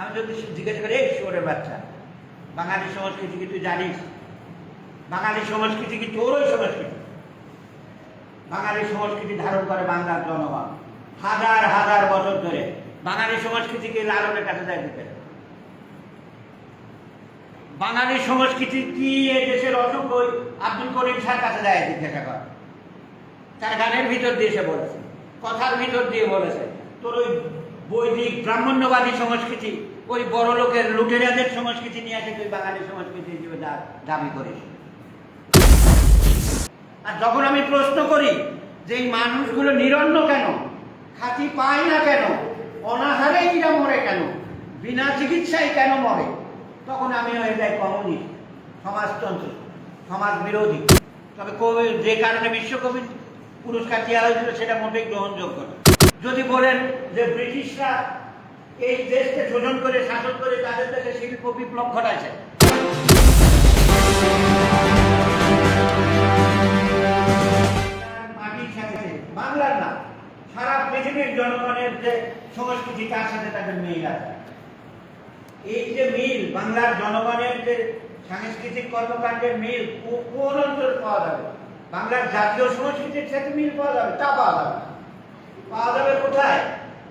আমি যদি জিজ্ঞাসা করি, এই শোরের বাচ্চা, বাঙালি সংস্কৃতি কি তুই জানিস? বাঙালি সংস্কৃতি কি তোরই সংস্কৃতি? বাঙালি সংস্কৃতি ধারণ করে বাংলার জনগণ। হাজার হাজার বছর ধরে বাঙালি সংস্কৃতিকে লালনের কাছে যায় দিতে বাঙালি সংস্কৃতি কি এ দেশের অসংখ্য আব্দুল করিম শাহ কাছে যায় জিজ্ঞাসা কর। তার গানের ভিতর দিয়ে সে বলেছে, কথার ভিতর দিয়ে বলেছে, তোর ওই বৈদিক ব্রাহ্মণ্যবাদী সংস্কৃতি ওই বড় লোকের লুটেরাদের সংস্কৃতি নিয়ে আছে তুই বাঙালি সংস্কৃতি হিসেবে দাবি করিস। আর যখন আমি প্রশ্ন করি যে এই মানুষগুলো নিরন্ন কেন? খাতি পায় না কেন? অনাহারে এরা মরে কেন? বিনা চিকিৎসায় কেন মরে? তখন আমি হয়ে যাই কমিউনিস্ট, সমাজতন্ত্র সমাজ বিরোধী তবে কবি যে কারণে বিশ্বকবি পুরস্কার দেওয়া হয়েছিল, সেটা মোটেই গ্রহণযোগ্য যদি বলেন যে ব্রিটিশরা এই দেশকে শোষণ করে, শাসন করে তাদের দেশে শিল্প বিপ্লব ঘটাইছে। বাংলার না, সারা পৃথিবীর জনগণের যে সংস্কৃতি, তার সাথে তাদের মিল আছে। এই যে মিল, বাংলার জনগণের যে সাংস্কৃতিক কর্মকাণ্ডের মিল কোন অঞ্চল পাওয়া যাবে? বাংলার জাতীয় সংস্কৃতির সাথে মিল পাওয়া যাবে? তা পাওয়া যাবে পাওয়া যাবে কোথায়?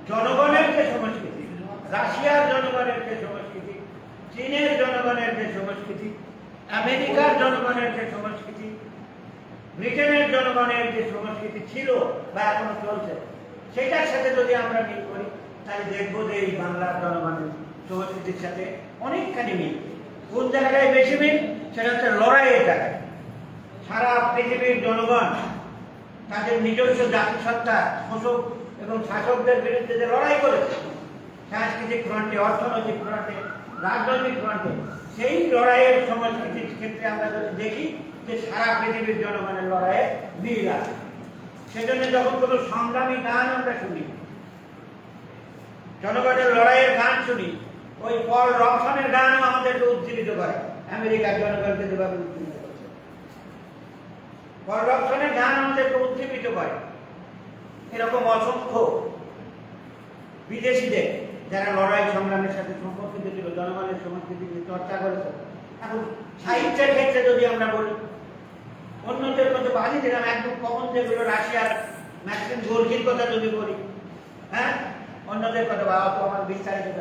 জনগণের যে সংস্কৃতি রাশিয়ার জনগণের যে সংস্কৃতি, চীনের জনগণের যে সংস্কৃতি, আমেরিকার জনগণের যে সংস্কৃতি, ব্রিটেনের জনগণের যে সংস্কৃতি ছিল বা এখনও চলছে, সেটার সাথে যদি আমরা মিল করি, তাহলে দেখব যে এই বাংলার জনগণের সংস্কৃতির সাথে অনেকখানি মিল। কোন জায়গায় বেশি মিল? সেটা হচ্ছে লড়াইয়ের জায়গায়। সারা পৃথিবীর জনগণ তাদের নিজস্ব জাতিসত্তা শোষক এবং শাসকদের বিরুদ্ধে যে লড়াই করেছে সাংস্কৃতিক ফ্রন্টে, অর্থনৈতিক ফ্রন্টে, রাজনৈতিক ফ্রন্টে, সেই লড়াইয়ের সংস্কৃতির ক্ষেত্রে আমরা যদি দেখি যে সারা পৃথিবীর জনগণের লড়াইয়ে মিল আছে। সেজন্য যখন কোনো সংগ্রামী গান আমরা শুনি, জনগণের লড়াইয়ের গান শুনি, ওই পল রবসনের গানও আমাদেরকে উজ্জীবিত করে। আমেরিকার জনগণকে যেভাবে উজ্জীবিত করছে। পল রবসনের গান আমাদেরকে উজ্জীবিত করে। এরকম অসংখ্য বিদেশিদের যারা লড়াই, সংগ্রামের সাথে সম্পর্কিত ছিল, জনগণের সংস্কৃতি নিয়ে চর্চা করেছে, এখন সাহিত্যের ক্ষেত্রে যদি আমরা বলি, অন্যদের মধ্যে বাজি দিলাম একদম কমন যেগুলো রাশিয়ার ম্যাক্সিম গোর্কির কথা যদি বলি হ্যাঁ? অন্যদের কথা বা অত আমার বিস্তারিত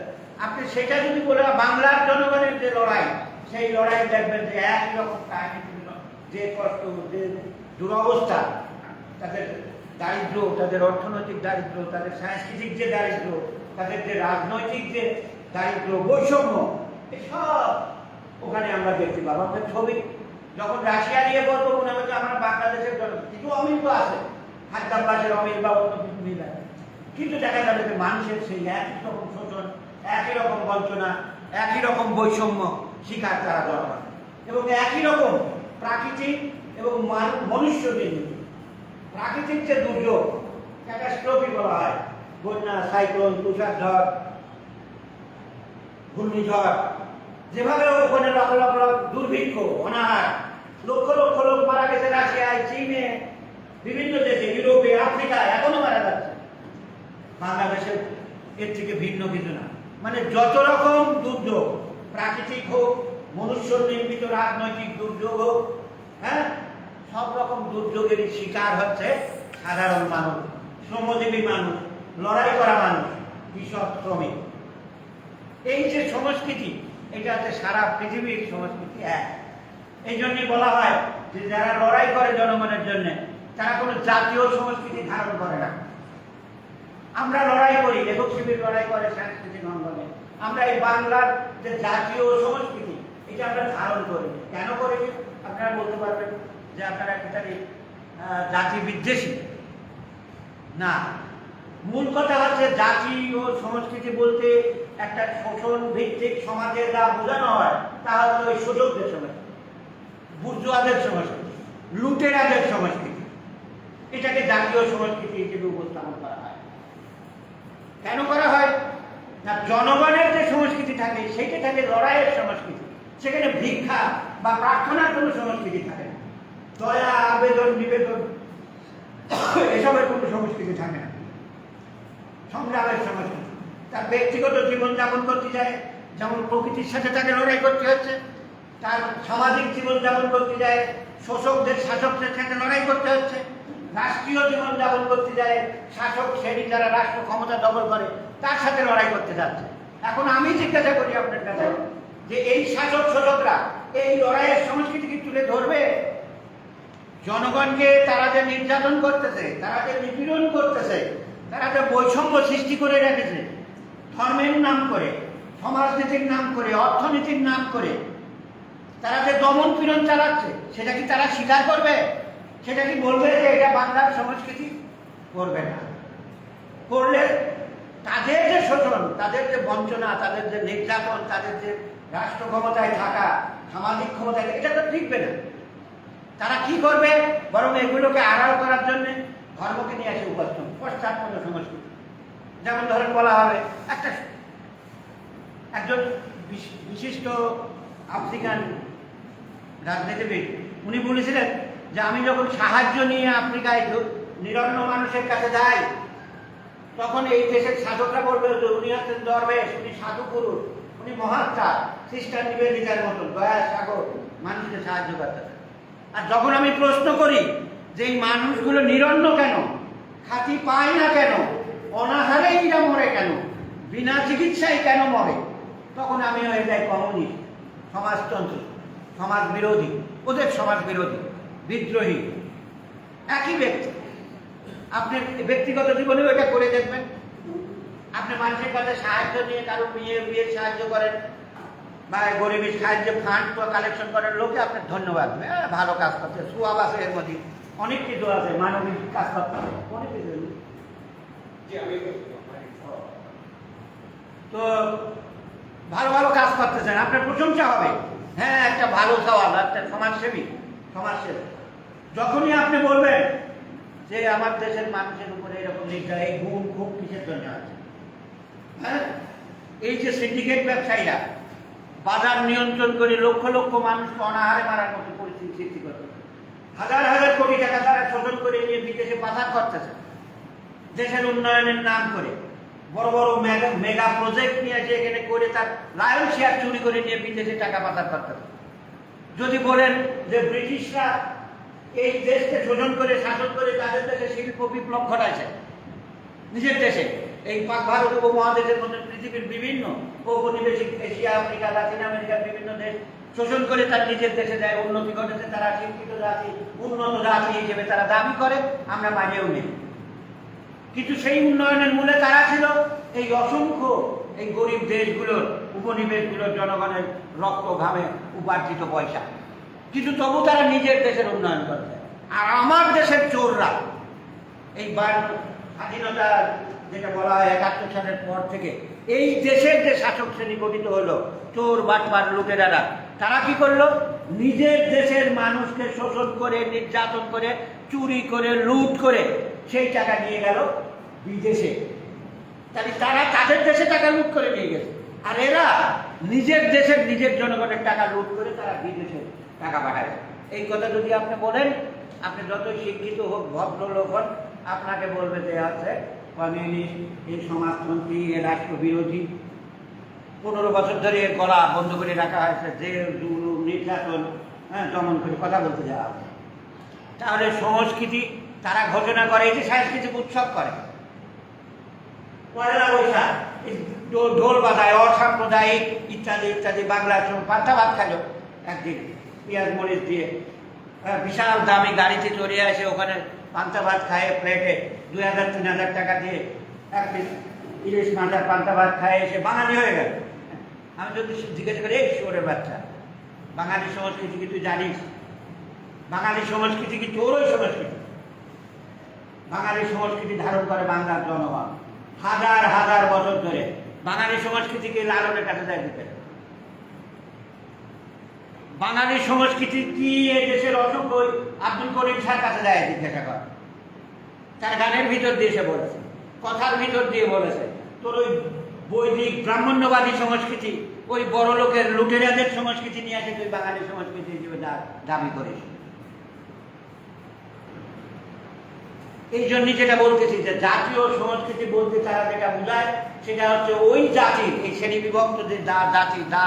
আপনি সেটা যদি বলে, বাংলার জনগণের যে লড়াই, সেই লড়াই দেখবেন যে একই রকম কাহিনী যে কষ্ট, যে দুরবস্থা, তাদের দারিদ্র তাদের অর্থনৈতিক দারিদ্র তাদের সাংস্কৃতিক যে দারিদ্র তাদের যে রাজনৈতিক যে দারিদ্র বৈষম্য এসব ওখানে আমরা দেখতে পাবো আমাদের ছবি। যখন রাশিয়া নিয়ে বলব মনে হবে যে আমরা বাংলাদেশের কিছু অমিল তো আছে। খাদ্যাভ্যাসের অমিল বা অন্য কিছু মিল আছে। কিন্তু দেখা যাবে যে মানুষের সেই একই রকম শোষণ, একই রকম বঞ্চনা, একই রকম বৈষম্য শিকার তারা জনগণ। এবং একই রকম প্রাকৃতিক এবং মান- মনুষ্য নির্মিত। প্রাকৃতিক যে দুর্যোগ একটা ক্যাটাস্ট্রফি বলা হয় বন্যা সাইক্লোন তুষারঝড় ঘূর্ণিঝড়, যেভাবে ওখানে লক্ষ লক্ষ দুর্ভিক্ষ, অনাহার, লক্ষ লক্ষ লোক মারা গেছে রাশিয়ায়, চীনে, বিভিন্ন দেশে, ইউরোপে, আফ্রিকায়, এখনও মারা যাচ্ছে। বাংলাদেশে এর থেকে ভিন্ন কিছু না। মানে যত রকম দুর্যোগ, প্রাকৃতিক হোক, মনুষ্য নির্মিত রাজনৈতিক দুর্যোগ হোক হ্যাঁ সব রকম দুর্যোগেরই শিকার হচ্ছে সাধারণ মানুষ, শ্রমজীবী মানুষ। লড়াই করা মানুষ কৃষক শ্রমিক এই যে সংস্কৃতি, এটা হচ্ছে সারা পৃথিবীর সংস্কৃতি এক। এই জন্যই বলা হয় যে যারা লড়াই করে জনগণের জন্য, তারা কোনো জাতীয় সংস্কৃতি ধারণ করে না। আমরা লড়াই করি, লেখক শিবির লড়াই করে সাংস্কৃতিক অঙ্গনে। আমরা এই বাংলার যে জাতীয় সংস্কৃতি, এটা আমরা ধারণ করি। কেন করি? আপনারা বলতে পারবেন যে আপনারা এখানে জাতি বিদ্বেষী? না। মূল কথা হচ্ছে জাতি ও সংস্কৃতি বলতে একটা শোষণ ভিত্তিক সমাজের যা বোঝানো হয়, তা হচ্ছে ওই শোষকদের সংস্কৃতি, বুর্জুয়াদের সংস্কৃতি, লুটেরাদের সংস্কৃতি। এটাকে জাতীয় সংস্কৃতি হিসেবে উপস্থাপন করা হয়। কেন করা হয়? না, জনগণের যে সংস্কৃতি থাকে, সেইটা থাকে লড়াইয়ের সংস্কৃতি। সেখানে ভিক্ষা বা প্রার্থনার কোনো সংস্কৃতি থাকে না। দয়া, আবেদন, নিবেদন, এসবের কোনো সংস্কৃতি থাকে না। সংগ্রামের সংস্কৃতি তার ব্যক্তিগত জীবনযাপন করতে যায়, যেমন প্রকৃতির সাথে তাকে লড়াই করতে হচ্ছে, তার সামাজিক জীবনযাপন করতে যায়, শোষকদের, শাসকদের সাথে লড়াই করতে হচ্ছে, রাষ্ট্রীয় জীবনযাপন করতে যায়, শাসক শ্রেণি যারা রাষ্ট্র ক্ষমতা দখল করে, তার সাথে লড়াই করতে যাচ্ছে। এখন আমি জিজ্ঞাসা করি আপনার কাছে যে এই শাসক, শোষকরা এই লড়াইয়ের সংস্কৃতিকে তুলে ধরবে? জনগণকে তারা যে নির্যাতন করতেছে, তারা যে নিপীড়ন করতেছে তারা যে বৈষম্য সৃষ্টি করে রেখেছে। ধর্মের নাম করে, সমাজনীতির নাম করে, অর্থনীতির নাম করে। তারা যে দমন পীড়ন চালাচ্ছে, সেটা কি তারা স্বীকার করবে? সেটা কি বলবে যে এটা বাংলার সংস্কৃতি? করবে না। করলে তাদের যে শোষণ, তাদের যে বঞ্চনা, তাদের যে নির্যাতন, তাদের যে রাষ্ট্র ক্ষমতায় থাকা, সামাজিক ক্ষমতায় এটা তো ঠিকবে না। তারা কি করবে? বরং এগুলোকে আড়াল করার জন্য ধর্মকে নিয়ে আসে উপস্থিত পশ্চাৎপদ সংস্কৃতি। যেমন ধরেন বলা হবে, একটা একজন বিশিষ্ট আফ্রিকান রাজনীতিবিদ, উনি বলেছিলেন যে আমি যখন সাহায্য নিয়ে আফ্রিকায় নিরন্ন মানুষের কাছে যাই, তখন এই দেশের শাসকরা বলবে যে উনি হচ্ছেন দরবেশ, উনি সাধু পুরুষ উনি মহাত্মা খ্রিস্টান নিবেদিতার মতন, দয়া, সাগর মানুষকে সাহায্য করতে আর যখন আমি প্রশ্ন করি যে এই মানুষগুলো নিরন্ন কেন? খাতি পায় না কেন? অনাহারে এরা মরে কেন? বিনা চিকিৎসায় কেন মরে? তখন আমি হয়ে যাই কমিউনিস্ট সমাজতন্ত্র সমাজ বিরোধী ওদের সমাজ বিরোধী বিদ্রোহী। একই ব্যক্তি। আপনি ব্যক্তিগত জীবনেও এটা করে দেখবেন। আপনি মানুষের কাছে সাহায্য নিয়ে কারও বিয়ে বিয়ের সাহায্য করেন বা গরিবের সাহায্যে ফান্ড কালেকশন করেন লোকে আপনার ধন্যবাদ হ্যাঁ, ভালো কাজ করছে সুয়াব আছে এর মধ্যে। অনেক কিছু আছে মানবিক কাজ করতে হবে অনেক কিছু তো ভালো ভালো কাজ করতেছেন। আপনার প্রশংসা হবে। হ্যাঁ একটা ভালো সওয়াল একটা সমাজসেবী সমাজসেবী। যখনই আপনি বলবেন যে আমার দেশের মানুষের উপরে এরকম নির্যাতন এই গুণ খুব কিসের জন্য আছে? হ্যাঁ? এই যে সিন্ডিকেট ব্যবসায়ীরা বাজার নিয়ন্ত্রণ করে লক্ষ লক্ষ মানুষকে অনাহারে মারার মতো হাজার হাজার কোটি টাকা তারা শোষণ করে নিয়ে বিদেশে পাচার করতেছে। দেশের উন্নয়নের নাম করে। বড় বড় মেগা মেগা প্রজেক্ট নিয়ে যে এখানে করে তার লায়ন শেয়ার চুরি করে নিয়ে বিদেশে টাকা পাচার করতেছে। যদি বলেন যে ব্রিটিশরা এই দেশকে শোষণ করে, শাসন করে তাদের দেশে শিল্প বিপ্লব ঘটাইছে, নিজের দেশে, এই পাক ভারত উপমহাদেশের মধ্যে পৃথিবীর বিভিন্ন ঔপনিবেশিক এশিয়া, আফ্রিকা, লাতিন আমেরিকার বিভিন্ন দেশ শোষণ করে তার নিজের দেশে যায়, উন্নতি ঘটেছে তারা শিক্ষিত জাতি, উন্নত জাতি হিসেবে তারা দাবি করে, আমরা মাঝেও নেই। কিন্তু সেই উন্নয়নের মূলে তারা ছিল? এই অসংখ্য এই গরিব দেশগুলোর, উপনিবেশগুলোর জনগণের রক্ত ঘামে উপার্জিত পয়সা। কিন্তু তবু তারা নিজের দেশের উন্নয়ন করছে আর আমার দেশের চোররা, এই বায়ান্ন স্বাধীনতা যেটা বলা হয় একাত্তর সালের পর থেকে, এই দেশের যে শাসক শ্রেণি গঠিত হলো, চোর, বাটপার, লুটেরারা তারা কি করল? নিজের দেশের মানুষকে শোষণ করে, নির্যাতন করে, চুরি করে, লুট করে সেই টাকা নিয়ে গেল বিদেশে। তাহলে তারা তাদের দেশে টাকা লুট করে নিয়ে গেছে। আর এরা নিজের দেশের নিজের জনগণের টাকা লুট করে তারা বিদেশে টাকা পাঠায়। এই কথা যদি আপনি বলেন, আপনি যতই শিক্ষিত হোক, ভদ্রলোক হন, আপনাকে বলবে যে আছে কমিউনিস্ট, এই সমাজতন্ত্রী এ রাষ্ট্র বিরোধী পনেরো বছর ধরে গলা বন্ধ করে রাখা হয়েছে জেল জুলুম নির্যাতন হ্যাঁ দমন করে কথা বলতে যাওয়া হবে। তাহলে সংস্কৃতি তারা ঘোষণা করে যে সাংস্কৃতিক উৎসব করে। পয়লা বৈশাখ ঢোল- ঢোল বাজায় অসাম্প্রদায়িক ইত্যাদি ইত্যাদি বাংলার সঙ্গে পান্তা ভাত খালো একদিন পেঁয়াজ মরিচ দিয়ে। হ্যাঁ, বিশাল দামি গাড়িতে চড়ে আসে ওখানে পান্তা ভাত খায় প্লেটে দুই হাজার তিন হাজার টাকা দিয়ে একদিন ইলিশ মাথার পান্তা ভাত খায়, এসে বাঙালি হয়ে গেল। আমি যদি জিজ্ঞাসা করি, এই শোরের বাচ্চা, বাঙালি সংস্কৃতি কি তুই জানিস? বাঙালি সংস্কৃতি কি তোরই সংস্কৃতি? বাঙালি সংস্কৃতি ধারণ করে বাংলার জনগণ, হাজার হাজার বছর ধরে। বাঙালি সংস্কৃতিকে লালনের কাছে যায় দিতে। বাঙালি সংস্কৃতি কি এ দেশের অসংখ্য আব্দুল করিম শাহ কাছে যায় জিজ্ঞাসা কর। তার গানের ভিতর দিয়ে সে বলেছে, কথার ভিতর দিয়ে বলেছে। তোর ওই বৈদিক ব্রাহ্মণ্যবাদী সংস্কৃতি, ওই বড় লোকের লুটেরাদের সংস্কৃতি নিয়ে আসে, তুই বাঙালি সংস্কৃতি হিসেবে দাবি করিস। এই জন্যই যেটা বলতেছি যে জাতীয় সংস্কৃতি বলতে তারা যেটা বোঝায়, সেটা হচ্ছে ওই জাতির এই শ্রেণি বিভক্ত যে জাতি, দা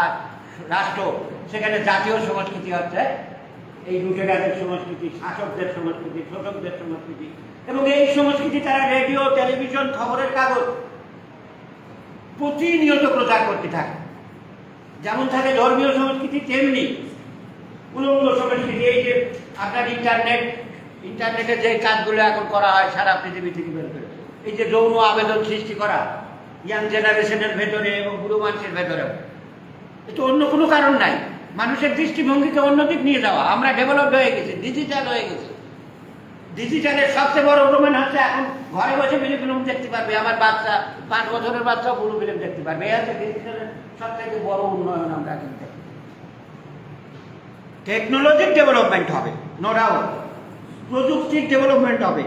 রাষ্ট্র, সেখানে জাতীয় সংস্কৃতি হচ্ছে এই লুটেরাদের সংস্কৃতি, শাসকদের সংস্কৃতি, শোষকদের সংস্কৃতি। এবং এই সংস্কৃতি তারা রেডিও, টেলিভিশন, খবরের কাগজ প্রতিনিয়ত প্রচার করতে থাকে। যেমন থাকে ধর্মীয় সংস্কৃতি, তেমনি উলঙ্গ সংস্কৃতি, এই যে আপনার ইন্টারনেট ইন্টারনেটে যে কাজগুলো এখন করা হয় সারা পৃথিবী থেকে বের করে। এই যে যৌন আবেদন সৃষ্টি করা ইয়াং জেনারেশনের ভেতরে এবং বুড়ো মানুষের ভেতরে এটা অন্য কোনো কারণ নাই। মানুষের দৃষ্টিভঙ্গিকে অন্যদিক নিয়ে যাওয়া। আমরা ডেভেলপড হয়ে গেছি ডিজিটাল হয়ে গেছি। ডিজিটালের সবচেয়ে বড় প্রমাণ হচ্ছে এখন ঘরে বসে বিলি ফিল্ম দেখতে পারবে আমার বাচ্চা, পাঁচ বছরের বাচ্চা বুড়ো ফিল্ম দেখতে পারবে। এই হচ্ছে ডিজিটালের সবথেকে বড় উন্নয়ন আমরা কিন্তু টেকনোলজির ডেভেলপমেন্ট হবে নো ডাউট প্রযুক্তির ডেভেলপমেন্ট হবে।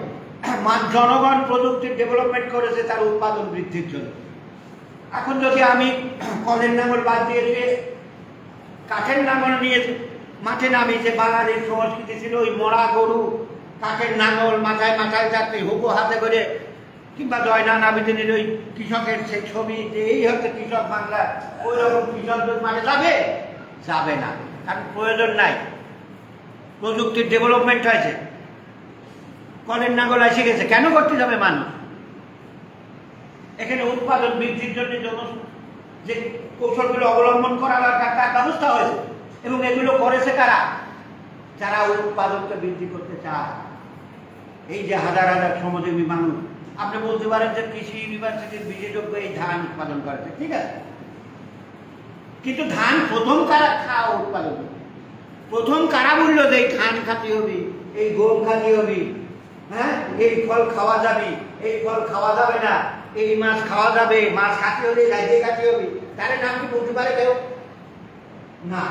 জনগণ প্রযুক্তির ডেভেলপমেন্ট করেছে, তার উৎপাদন বৃদ্ধির জন্য। এখন যদি আমি কলের নাঙল বাদ দিয়ে দিয়ে কাঠের নাঙল নিয়ে মাঠে নামি, যে বাঙালির সংস্কৃতি ছিল, ওই মরা গরু কাঠের নাঙল মাথায় মাথায় যাচ্ছে হুকো হাতে করে কিংবা জয়না নাবিদিনের ওই কৃষকের সেই ছবি যে এই হচ্ছে কৃষক বাংলা ওই রকম কৃষকদের মানে যাবে যাবে না। কারণ প্রয়োজন নাই। প্রযুক্তির ডেভেলপমেন্ট হয়েছে। কলের নাঙ্গল এসে গেছে। কেন করতে যাবে মানুষ? এখানে উৎপাদন বৃদ্ধির জন্য জন যে কৌশলগুলো অবলম্বন করা দরকার, তার ব্যবস্থা হয়েছে। এবং এগুলো করেছে কারা? যারা উৎপাদনকে বৃদ্ধি করতে চায়। এই যে হাজার হাজার শ্রমজীবী মানুষ, আপনি বলতে পারেন যে কৃষি ইউনিভার্সিটির বিশেষজ্ঞ এই ধান উৎপাদন করেছে, ঠিক আছে? কিন্তু ধান প্রথম কারা খাওয়া উৎপাদন প্রথম কারা বলল যে এই ধান খাতি হবি, এই গম খাতি হবি হ্যাঁ? এই ফল খাওয়া যাবে, এই ফল খাওয়া যাবে না, এই মাছ খাওয়া যাবে, মাছ খাতে হলে গাইতে খাতে হবি। তাহলে নাম কি বলতে পারে কেউ? না।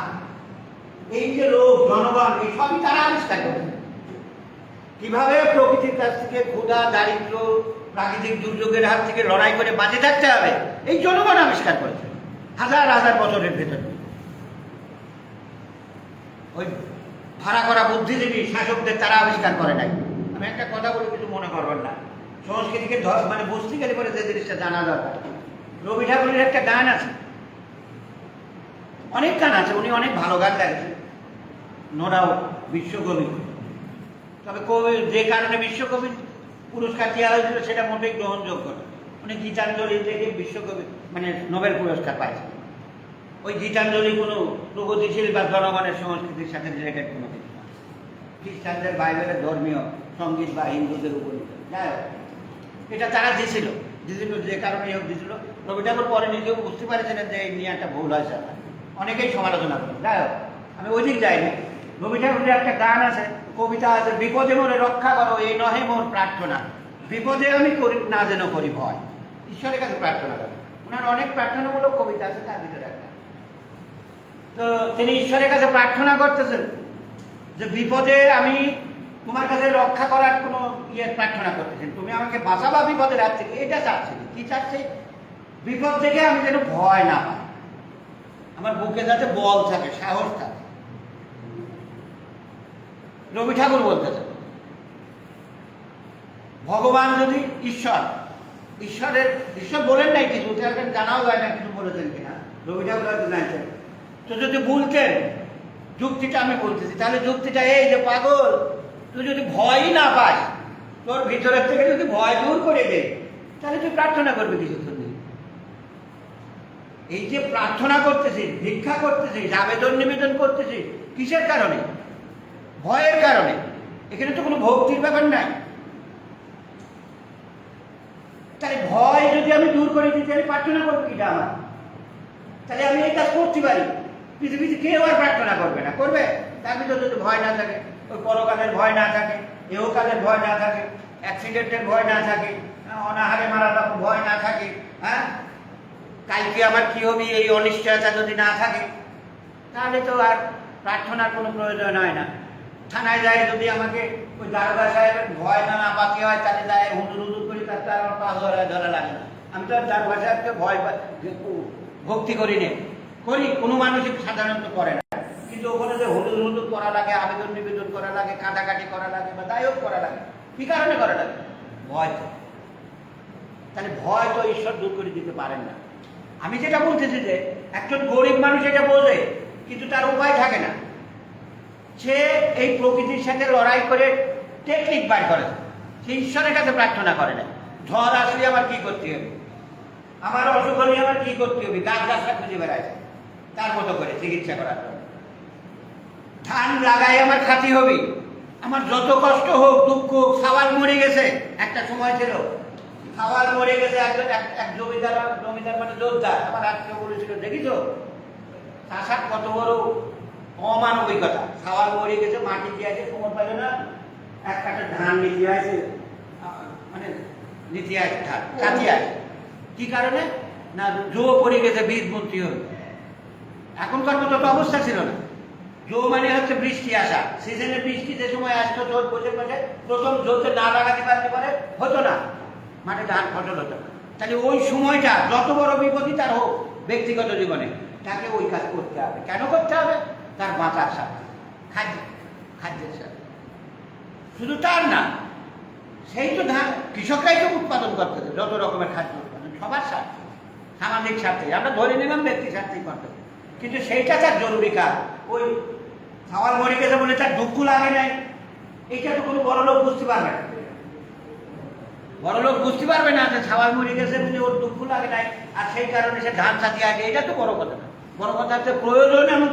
এই যে লোক, জনগণ, এই সবই তারা আবিষ্কার করেছে। কীভাবে প্রকৃতির কাছ থেকে ক্ষুধা, দারিদ্র, প্রাকৃতিক দুর্যোগের হাত থেকে লড়াই করে বাঁচে থাকতে হবে, এই জনগণ আবিষ্কার করেছে। হাজার হাজার বছরের ভেতরে। ওই ভাড়া করা বুদ্ধিজীবী শাসকদের তারা আবিষ্কার করে নাই। আমি একটা কথা বলে, কিছু মনে করবেন না। সংস্কৃতিকে মানে বুঝতে গেলে পরে যে জিনিসটা জানা দরকার। রবি ঠাকুরের একটা গান আছে। অনেক গান আছে, উনি অনেক ভালো গান গাইছেন। নো ডাউট বিশ্বকবি। তবে কবি যে কারণে বিশ্বকবি পুরস্কার দেওয়া হয়েছিল, সেটা মোটেই গ্রহণযোগ্য না। উনি গীতাঞ্জলি থেকে বিশ্বকবি মানে নোবেল পুরস্কার পাইছেন। ওই গীতাঞ্জলি কোনো প্রগতিশীল বা জনগণের সংস্কৃতির সাথে রিলেটেড কোনো কিছু না। খ্রিস্টানদের বাইবেলের ধর্মীয় সংগীত বা হিন্দুদের উপর যাই হোক, এটা তারা দিছিল। দিছিল যে কারণে হোক দিছিল। রবি ঠাকুর পরে নিজেও বুঝতে পারেছিলেন যে এই নিয়ে একটা ভুল হয়েছে অনেকেই সমালোচনা করেন যাই হোক, আমি ওই দিক যাইনি। রবি ঠাকুরের একটা গান আছে, কবিতা আছে, বিপদে মোরে রক্ষা করো, এই নহে মোর প্রার্থনা। বিপদে আমি করি, না যেন করি ভয়। ঈশ্বরের কাছে প্রার্থনা করেন ওনার অনেক প্রার্থনামূলক কবিতা আছে, তার ভিতরে তো তিনি ঈশ্বরের কাছে প্রার্থনা করতেছেন যে, বিপদে আমি তোমার কাছে রক্ষা করার কোনো ইয়ে প্রার্থনা করতেছেন। তুমি আমাকে বাঁচাবা বিপদের হাত থেকে, এটা চাচ্ছি কি চাচ্ছি? বিপদ থেকে আমি যেন ভয় না পাই। আমার বুকে যাতে বল থাকে, সাহস থাকে। রবি ঠাকুর বলতেছেন ভগবান যদি ঈশ্বর, ঈশ্বরের, ঈশ্বর বলেন নাই কিছু জানাও যায় না কিছু বলেছেন কিনা। রবি ঠাকুর জানতেন। তো যদি বলতেন যুক্তিটা আমি বলতেছি। তাহলে যুক্তিটা এই যে পাগল, তুই যদি ভয়ই না পাস, তোর ভিতরের থেকে যদি ভয় দূর করে দে, তাহলে তুই প্রার্থনা করবি কিছু এই যে প্রার্থনা করতেছিস, ভিক্ষা করতেছিস, আবেদন নিবেদন করতেছিস, কিসের কারণে? ভয়ের কারণে। এখানে তো কোনো ভক্তির ব্যাপার নাই। তাহলে ভয় যদি আমি দূর করে দিই তাহলে প্রার্থনা করব কিটা আমার? তাহলে আমি এই কাজ করতে পারি। পৃথিবীতে কেউ আর প্রার্থনা করবে না। করবে? তার ভিতরে যদি ভয় না থাকে ওই পরকালের ভয় না থাকে এহকালের ভয় না থাকে অ্যাক্সিডেন্টের ভয় না থাকে হ্যাঁ, অনাহারে মারা যাব ভয় না থাকে হ্যাঁ? কালকে আমার কী হবে এই অনিশ্চয়তা যদি না থাকে তাহলে তো আর প্রার্থনার কোনো প্রয়োজন হয় না। থানায় যায়, যদি আমাকে ওই দারোগা সাহেবের ভয় না না পাতি হয়, তাহলে যায় হুজুর হুজুর করি তার তো আর আমার পাঁচ ধরা ধরা লাগে না। আমি তো দারোগা সাহেবকে ভয় পা- ভক্তি করি নে। করি, কোনো মানুষই সাধারণত করে না। কিন্তু ওখানে যে হুজুর হুজুর করা লাগে, আবেদন নিবেদন করা লাগে কাটাকাটি করা লাগে বা দায়ক করা লাগে, কি কারণে করা লাগে? ভয় তো। তাহলে ভয় তো ঈশ্বর দূর করে দিতে পারেন না। আমি যেটা বলতেছি যে, একজন গরিব মানুষ এটা বোঝে, কিন্তু তার উপায় থাকে না। সে এই প্রকৃতির সাথে লড়াই করে টেকনিক বার করে। সে ঈশ্বরের কাছে প্রার্থনা করে না। ঝড় আসলে আমার কি করতে হবে? আমার অসুখ হলে আমার কি করতে হবে? গাছ গাছটা খুঁজে বেড়ায়। তার মতো করে চিকিৎসা করার ধান লাগাই আমার খাতি হবে। আমার যত কষ্ট হোক, দুঃখ হোক খাবার মরে গেছে। একটা সময় ছিল। খাবার মরে গেছে একজন এক- এক জমিদার জমিদার মানে যোদ্ধা আমার আত্মীয় বলেছিল, দেখিছ? চাষার কত বড় অমানবিকতা। খাবার মরে গেছে, মাটি দিয়ে আছে কোমর পাবে না। এক কাটা ধান নিতে আছে মানে নিতে আছে ধান কাটি আছে কি কারণে? না, জো পড়ে গেছে, বীজ মন্ত্রী হবে এখনকার মতো তো অবস্থা ছিল না। জো মানে হচ্ছে বৃষ্টি আসা। সিজনে বৃষ্টি যে সময় আসতো, জোর বসে বসে, প্রথম জোতে না লাগাতে পারতে পারে, হতো না। মাঠে ধান ফসল হতো না। তাহলে ওই সময়টা যত বড় বিপদই তার হোক, ব্যক্তিগত জীবনে, তাকে ওই কাজ করতে হবে। কেন করতে হবে? তার বাঁচার সাথে, খাদ্য, খাদ্যের সাথে। শুধু তার না, সেই তো ধান কৃষকরাই তো উৎপাদন করতেছে যত রকমের খাদ্য উৎপাদন, সবার স্বার্থে সামাজিক স্বার্থে আমরা ধরে নিলাম ব্যক্তি স্বার্থেই করতেছে কিন্তু সেইটা তার জরুরি কাজ। ওই খাওয়ার মরে গেছে বলে তার দুঃখ লাগে নাই। এইটা তো কোনো বড় লোক বুঝতে পারবে না। বড় লোক বুঝতে পারবে না যে ছাওয়াল মরে গেছে বলে ওর দুঃখ লাগে নাই, আর সেই কারণে সে ধান সাথে আগে, এটা তো বড় কথা না। বড় কথা হচ্ছে প্রয়োজন এমন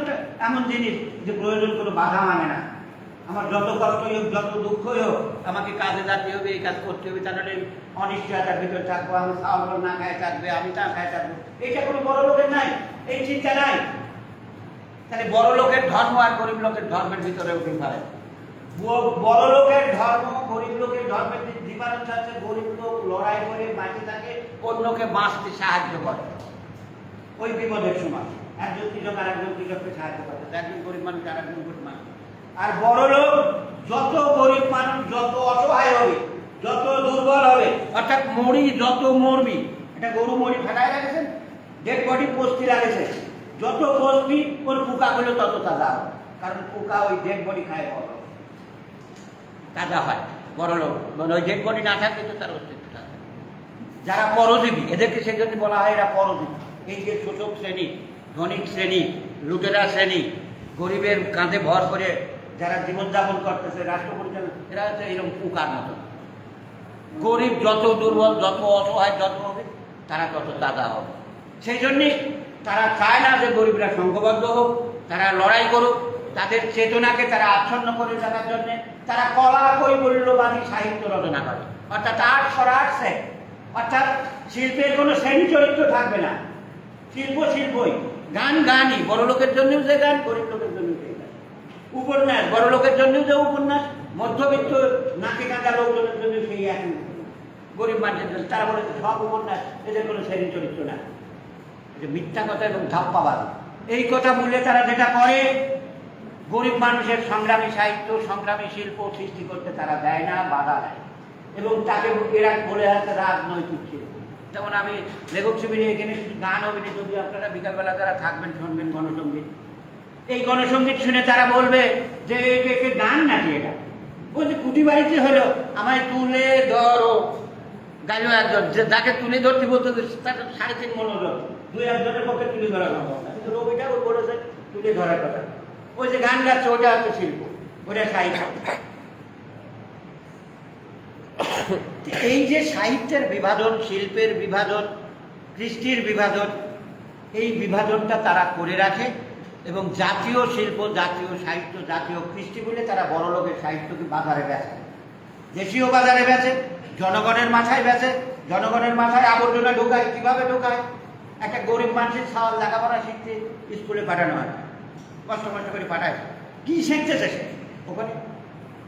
এমন জিনিস যে প্রয়োজন কোনো বাধা মানে না। আমার যত কষ্টই হোক, যত দুঃখই হোক, আমাকে কাজে যেতে হবে, এই কাজ করতে হবে তাহলে অনিশ্চয়তার ভিতরে থাকব, আমি খাওয়া না খায় থাকবে, আমি তা খায় থাকব। এটা কোনো বড় লোকের নাই, এই চিন্তা নাই। তাহলে বড় লোকের ধর্ম আর গরিব লোকের ধর্মের ভিতরে পারে বড় লোকের ধর্ম, গরিব লোকের ধর্মের ডিফারেন্স আছে, গরিব লোক লড়াই করে বাঁচে থাকে অন্যকে বাঁচতে সাহায্য করে। ওই বিপদের সময়। একজন কৃষক আর একজন কৃষককে সাহায্য করে একজন গরিব মানুষ আর একজন গরিব মানুষ। আর বড় লোক যত গরিব মানুষ, যত অসহায় হবে, যত দুর্বল হবে, অর্থাৎ মরি যত মরবি, এটা গরু মরি ফেটায় রাখেছেন ডেড বডি পস্তি লাগেছে যত পস্তি ওর পোকা গুলো তত তাজা হবে। কারণ পোকা ওই ডেড বডি খায় বড় তাজা হয়, বড় লোক। মানে ওই ডেড বডি না থাকলে তো তার অস্তিত্ব যারা পরজীবী, এদেরকে সেই জন্য বলা হয় এরা পরজীবী। এই যে শোষক শ্রেণি ধনিক শ্রেণি, লুটেরা শ্রেণি, গরিবের কাঁধে ভর করে যারা জীবনযাপন করতেছে, রাষ্ট্র পরিচালনা, এরা হচ্ছে এরকম পোকার মতো। গরিব যত দুর্বল, যত অসহায়, যত হবে তারা তত দাদা হবে সেই জন্যে তারা চায় না যে গরিবরা সংঘবদ্ধ হোক, তারা লড়াই করুক, তাদের চেতনাকে তারা আচ্ছন্ন করে রাখার জন্য তারা কলা কৈবল্যবাদী সাহিত্য রচনা করে। অর্থাৎ আর্ট ফর আর্টসে, অর্থাৎ শিল্পের কোনো শ্রেণি চরিত্র থাকবে না। শিল্প শিল্পই। গান গানই, বড় লোকের জন্যও যে গান, গরিব লোকের জন্য সেই গান। উপন্যাস, বড় লোকের জন্যও যে উপন্যাস, মধ্যবিত্ত নাকে কাঁচা লোকজনের জন্য সেই এক গরিব মানুষের জন্য, তারা বলেছে সব উপন্যাস, এদের কোনো শ্রেণি চরিত্র না। যে মিথ্যা কথা এবং ধাপ্পাবাদ এই কথা বলে তারা যেটা করে, গরিব মানুষের সংগ্রামী সাহিত্য, সংগ্রামী শিল্প সৃষ্টি করতে তারা দেয় না, বাধা দেয়। এবং তাকে এরা বলে আছে রাজনৈতিক শিল্প। যেমন আমি লেখক শিবিরে এখানে গান হবে যদি আপনারা বিকালবেলা যারা থাকবেন, শুনবেন গণসঙ্গীত এই গণসঙ্গীত শুনে তারা বলবে যে এটা গান নাকি এটা? বলছে, কুটি বাড়িতে হলো, আমায় তুলে ধরো। গাইলো একজন, যে যাকে তুলে ধরতে বলতো তার সাড়ে তিন মনোযোগ দুই একজনের পক্ষে তুলে ধরা না কিন্তু রবি ঠাকুর বলেছে, তুলে ধরার কথা। ওই যে গান গাচ্ছে, ওটা হচ্ছে শিল্প, ওটা সাহিত্য এই যে সাহিত্যের বিভাজন, শিল্পের বিভাজন, কৃষ্টির বিভাজন, এই বিভাজনটা তারা করে রাখে এবং জাতীয় শিল্প, জাতীয় সাহিত্য, জাতীয় কৃষ্টি বলে তারা বড় লোকের সাহিত্যকে বাজারে বেচে। দেশীয় বাজারে বেচে, জনগণের মাথায় বেচে, জনগণের মাথায় আবর্জনা ঢোকায়, কীভাবে ঢোকায়? একটা গরিব মানুষের সাওয়াল লেখাপড়া শিখতে স্কুলে পাঠানো হয়। কষ্ট কষ্ট করে পাঠায়। কি শিখতেছে সে? ওখানে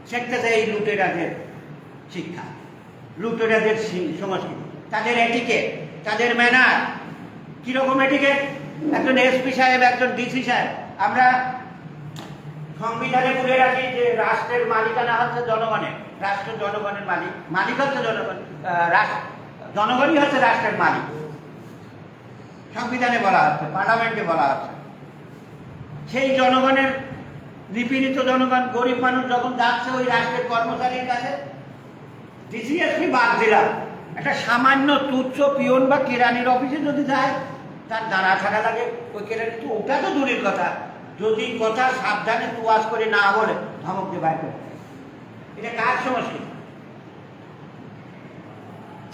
শিখতেছে এই লুটেরাদের শিক্ষা। লুটেরাদের সংস্কৃতি। তাদের এটিকেট তাদের ম্যানার কীরকম এটিকেট একজন এসপি সাহেব, একজন ডিসি সাহেব। আমরা সংবিধানে বলে রাখি যে রাষ্ট্রের মালিকানা হচ্ছে জনগণের, রাষ্ট্র জনগণের মালিক মালিক হচ্ছে জনগণ জনগণই হচ্ছে রাষ্ট্রের মালিক। সংবিধানে বলা হচ্ছে, পার্লামেন্টে বলা হচ্ছে। সেই জনগণের, নিপীড়িত জনগণ, গরিব মানুষ যখন যাচ্ছে ওই রাষ্ট্রের কর্মচারীর কাছে ডিসিএসপি বাদ দিলাম একটা সামান্য তুচ্ছ পিয়ন বা কেরানির অফিসে যদি যায়, তার দাঁড়া থাকা লাগে। ওই কেরানি তো, ওটা তো দূরের কথা। যদি কথা সাবধানে তুয়াজ করে না বলে ধমক দিয়ে বাইর করে। এটা কার সংস্কৃতি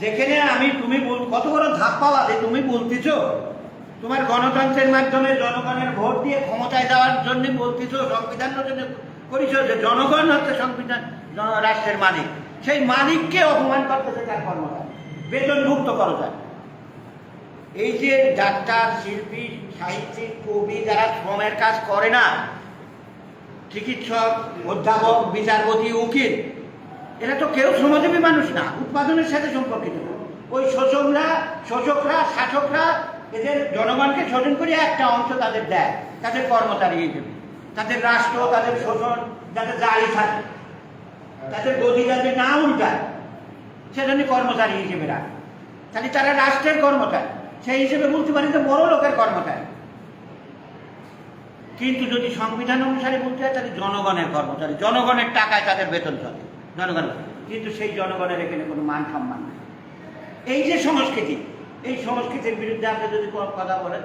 যেখানে আমি, তুমি কত বড় ধাপ পাওয়া যে তুমি বলতেছো? তোমার গণতন্ত্রের মাধ্যমে জনগণের ভোট দিয়ে ক্ষমতায় যাওয়ার জন্য বলতেছো সংবিধানের জন্য করিস যে জনগণ হচ্ছে সংবিধান রাষ্ট্রের মালিক। সেই মালিককে অপমান করতেছে তার কর্মটা বেতনভুক্ত যায়। এই যে ডাক্তার, শিল্পী, সাহিত্যিক, কবি যারা শ্রমের কাজ করে না, চিকিৎসক, অধ্যাপক, বিচারপতি, উকিল, এরা তো কেউ শ্রমজীবী মানুষ না, উৎপাদনের সাথে সম্পর্কিত ওই শোষকরা শোষকরা, শাসকরা এদের জনগণকে শোষণ করে একটা অংশ তাদের দেয়, তাদের কর্মচারী হিসেবে। তাদের রাষ্ট্র, তাদের শোষণ যাতে জারি থাকে তাদের গদি যাতে না উল্টায় সেজন্য কর্মচারী হিসেবে রাখে। তাহলে তারা রাষ্ট্রের কর্মচারী, সেই হিসেবে বলতে পারি যে বড় লোকের কর্মচারী। কিন্তু যদি সংবিধান অনুসারে বলতে হয়, তাহলে জনগণের কর্মচারী, জনগণের টাকায় তাদের বেতন চলে। জনগণ, কিন্তু সেই জনগণের এখানে কোনো মান সম্মান নেই। এই যে সংস্কৃতি, এই সংস্কৃতির বিরুদ্ধে আপনি যদি কথা বলেন,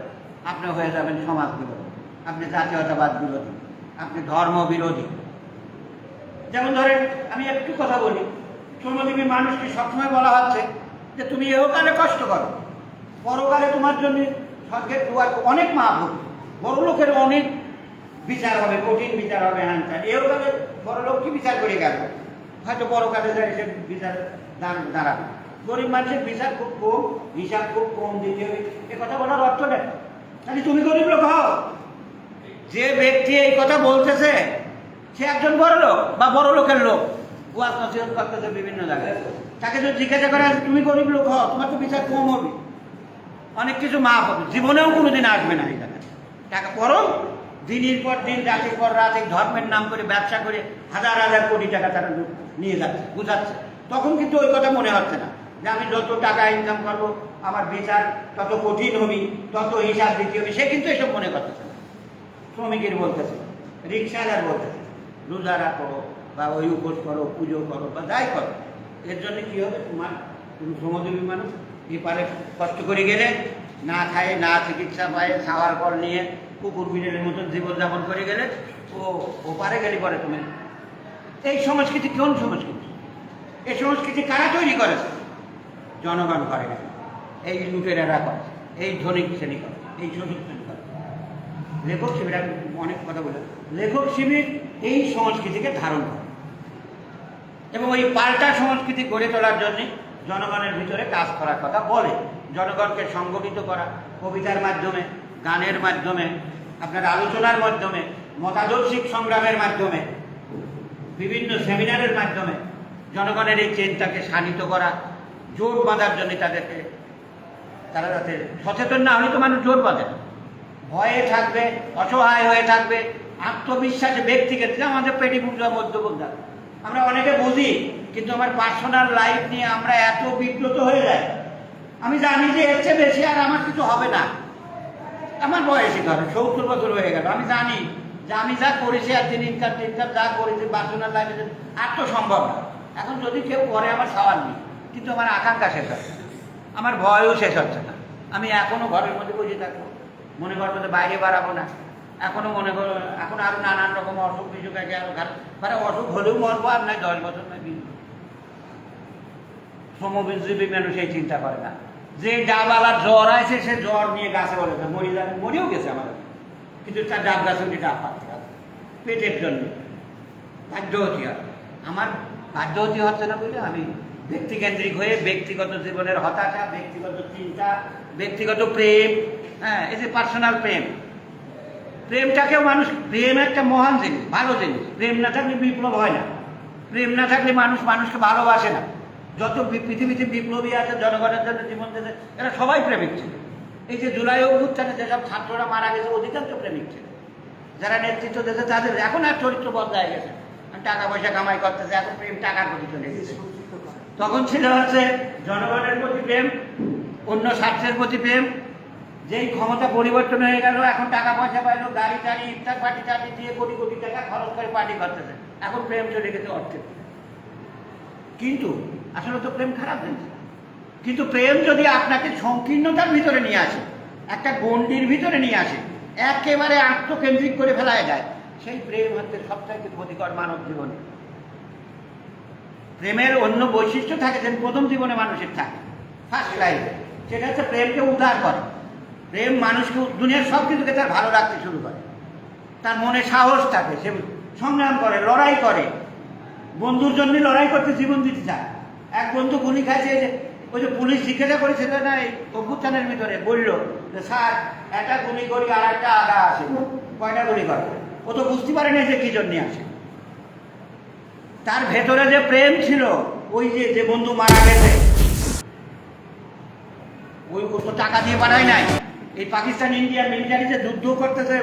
আপনি হয়ে যাবেন সমাজ বিরোধী আপনি জাতীয়তাবাদ বিরোধী আপনি ধর্ম বিরোধী যেমন ধরেন, আমি একটু কথা বলি। শ্রমজীবী মানুষকে সবসময় বলা হচ্ছে যে, তুমি এহকালে কষ্ট করো। পরকালে তোমার জন্য স্বর্গের দুয়ার অনেক মা হবে বড় লোকের অনেক বিচার হবে, কঠিন বিচার হবে হ্যান ত্যান এহকালে বড় লোক কি বিচার করে গেল? হয়তো বড় কালে যায় সে বিচার দাঁড় দাঁড়াবে। গরিব মানুষের বিচার খুব কম, হিসাব খুব কম, দিতে হবে। এ কথা বলার অর্থ নেই। তাহলে তুমি গরিব লোক হও। যে ব্যক্তি এই কথা বলতেছে সে একজন বড় লোক বা বড় লোকের লোক। ওয়াজ নসিহত করতেছে বিভিন্ন জায়গায় তাকে যদি জিজ্ঞাসা করে তুমি গরিব লোক হও, তোমার তো বিচার কম হবে। অনেক কিছু মাফ হবে। জীবনেও কোনোদিন আসবে না এই জায়গায়। টাকা পরও দিনের পর দিন, রাতের পর রাত ধর্মের নাম করে, ব্যবসা করে হাজার হাজার কোটি টাকা তারা নিয়ে যাচ্ছে, বুঝাচ্ছে। তখন কিন্তু ওই কথা মনে হচ্ছে না যে আমি যত টাকা ইনকাম করব, আমার বিচার তত কঠিন হবি, তত হিসাব দিতে হবে। সে কিন্তু এসব মনে করতেছে শ্রমিকের বলতেছে রিক্সাদার বলতেছে রোজা রাখো বা ওই উপোস করো, পুজো করো বা যাই করো। এর জন্য কি হবে? তোমার তুমি শ্রমজীবী মানুষ এপারে কষ্ট করে গেলে, না খায়, না চিকিৎসা পায়, খাওয়ার পর নিয়ে কুকুর বিড়ালের মতন জীবনযাপন করে গেলে, ও ওপারে গেলে পরে তুমি। এই সংস্কৃতি কোন সংস্কৃতি? এই সংস্কৃতি কারা তৈরি করেছে জনগণ করে। না এই লুটেরারা করে এই ধনিক শ্রেণি করে, এই শোষক শ্রেণি করে। লেখক শিবির অনেক কথা বলে লেখক শিবির এই সংস্কৃতিকে ধারণ করে। এবং ওই পাল্টা সংস্কৃতি গড়ে তোলার জন্য জনগণের ভিতরে কাজ করার কথা বলে। জনগণকে সংগঠিত করা, কবিতার মাধ্যমে, গানের মাধ্যমে, আপনার আলোচনার মাধ্যমে, মতাদর্শিক সংগ্রামের মাধ্যমে, বিভিন্ন সেমিনারের মাধ্যমে জনগণের এই চিন্তাকে শানিত করা, জোর বাঁধার জন্য তাদেরকে, তারা যাতে সচেতন না হলে তো মানুষ জোর বাঁধে ভয়ে থাকবে, অসহায় হয়ে থাকবে আত্মবিশ্বাসে ব্যক্তিকে যে আমাদের পেটি বুঝা মধ্যবন্ধা আমরা অনেকে বুঝি, কিন্তু আমার পার্সোনাল লাইফ নিয়ে আমরা এত বিব্রত হয়ে যাই। আমি জানি যে এর চেয়ে বেশি আর আমার কিছু হবে না। আমার বয়সী ধরো সত্তর বছর হয়ে গেল। আমি জানি যে আমি যা করেছি আর দিন ইনকাম টিনকাম যা করেছি পার্সোনাল লাইফে আর তো সম্ভব না। এখন যদি কেউ করে আমার খাওয়ার নেই, কিন্তু আমার আকাঙ্ক্ষা শেষ হচ্ছে আমার ভয়ও শেষ হচ্ছে না। আমি এখনও ঘরের মধ্যে বসে থাকব। মনে করব বাইরে বাড়াবো না। এখনও মনে করো, এখন আরও নানান রকম অসুখ বিসুখ আছে, আরও খারাপ মানে অসুখ হলেও মরবো আর নয় দশ বছর নয় বিশ বছর। শ্রমজীবী মানুষ এই চিন্তা করে না। যে ডাবালার জ্বর আছে, সে জ্বর নিয়ে গাছে বলে মরি যাবে মরেও গেছে আমার কিন্তু তার ডাব গাছে উঠে ডাব পাচ্ছে পেটের জন্য। বাধ্য হতে হয়। আমার বাধ্য হতে হচ্ছে না বলে আমি ব্যক্তিকেন্দ্রিক হয়ে ব্যক্তিগত জীবনের হতাশা, ব্যক্তিগত চিন্তা, ব্যক্তিগত প্রেম হ্যাঁ এই যে পার্সোনাল প্রেম। প্রেমটাকেও মানুষ প্রেম একটা মহান জিনিস, ভালো জিনিস। প্রেম না থাকলে বিপ্লব হয় না। প্রেম না থাকলে মানুষ মানুষকে ভালোবাসে না। যত পৃথিবীতে বিপ্লবী আছে, জনগণের জন্য জীবন দিতে এরা সবাই প্রেমিক ছিল। এই যে জুলাই অভ্যুত্থানে যেসব ছাত্ররা মারা গেছে, অধিকাংশ প্রেমিক ছিল। যারা নেতৃত্ব দিতে তাদের এখন আর চরিত্র বদলায় গেছে। টাকা পয়সা কামাই করতেছে, এখন প্রেম টাকার প্রতি চলে গেছে। তখন ছিল হচ্ছে জনগণের প্রতি প্রেম, অন্য স্বার্থের প্রতি প্রেম যেই ক্ষমতা পরিবর্তন হয়ে গেল, এখন টাকা পয়সা পাইলো, গাড়ি টাড়ি ইফতার পার্টি টাটি দিয়ে কোটি কোটি টাকা খরচ করে পার্টি করতেছে। এখন প্রেম চলে গেছে অর্থের। কিন্তু আসলে তো প্রেম খারাপ জিনিস কিন্তু প্রেম যদি আপনাকে সংকীর্ণতার ভিতরে নিয়ে আসে, একটা গণ্ডির ভিতরে নিয়ে আসে, একেবারে আত্মকেন্দ্রিক করে ফেলায় যায় সেই প্রেম হচ্ছে সবচাইতে ক্ষতিকর মানব জীবনে। প্রেমের অন্য বৈশিষ্ট্য থাকে যেন প্রথম জীবনে মানুষের থাকে ফার্স্ট লাইফে সেটা হচ্ছে প্রেমকে উদ্ধার করে। প্রেম মানুষকে, দুনিয়ার সব কিছুকে তার ভালো রাখতে শুরু করে। তার মনে সাহস থাকে, সে সংগ্রাম করে, লড়াই করে। বন্ধুর জন্য লড়াই করতে জীবন দিতে চায়। এক বন্ধু গুলি খাইছে যে, ওই যে পুলিশ জিজ্ঞাসা করেছিল না এই অভ্যুত্থানের ভিতরে বলল যে, স্যার, একটা গুলি করি আর একটা আগা আসে। কয়টা গুলি করে? ও তো বুঝতে পারে না যে কি জন্য আসে। তার ভেতরে যে প্রেম ছিল, ওই যে যে বন্ধু মারা গেছে, ওই তো টাকা দিয়ে বাড়ায় নাই। এই পাকিস্তান ইন্ডিয়া মিলিটারি যে যুদ্ধ করতেছে,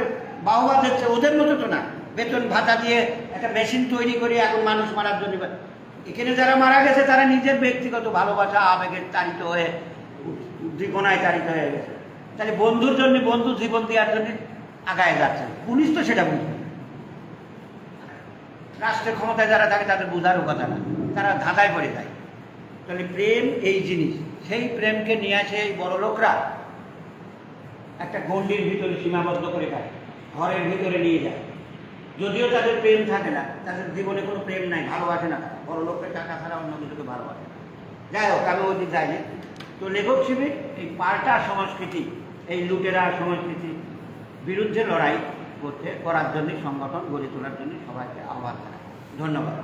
বাহবা দিচ্ছে, ওদের মতো তো না। বেতন ভাতা দিয়ে একটা মেশিন তৈরি করে এখন মানুষ মারার জন্য এখানে যারা মারা গেছে, তারা নিজের ব্যক্তিগত ভালোবাসা, আবেগের তাড়িত হয়ে জীবনায় তাড়িত হয়ে গেছে। তাহলে বন্ধুর জন্য বন্ধু জীবন দেওয়ার জন্য আগায় যাচ্ছে। পুলিশ তো সেটা বুঝবে। রাষ্ট্রের ক্ষমতায় যারা থাকে, তাদের বোঝারও কথা না। তারা ধাঁধায় পড়ে যায়। তাহলে প্রেম এই জিনিস। সেই প্রেমকে নিয়ে আসে এই বড় লোকরা একটা গণ্ডির ভিতরে সীমাবদ্ধ করে ফেলে ঘরের ভিতরে নিয়ে যায়। যদিও তাদের প্রেম থাকে না, তাদের জীবনে কোনো প্রেম নাই, ভালোবাসে না। বড় লোকের টাকা ছাড়া অন্য কিছুকে ভালোবাসে না। যাই হোক, আমি ওই যাইনি তো লেখক শিবির এই পাল্টা সংস্কৃতি, এই লুটেরা সংস্কৃতি বিরুদ্ধে লড়াই করতে, করার জন্য সংগঠন গড়ে তোলার জন্য সবাইকে আহ্বান জানাই। ধন্যবাদ।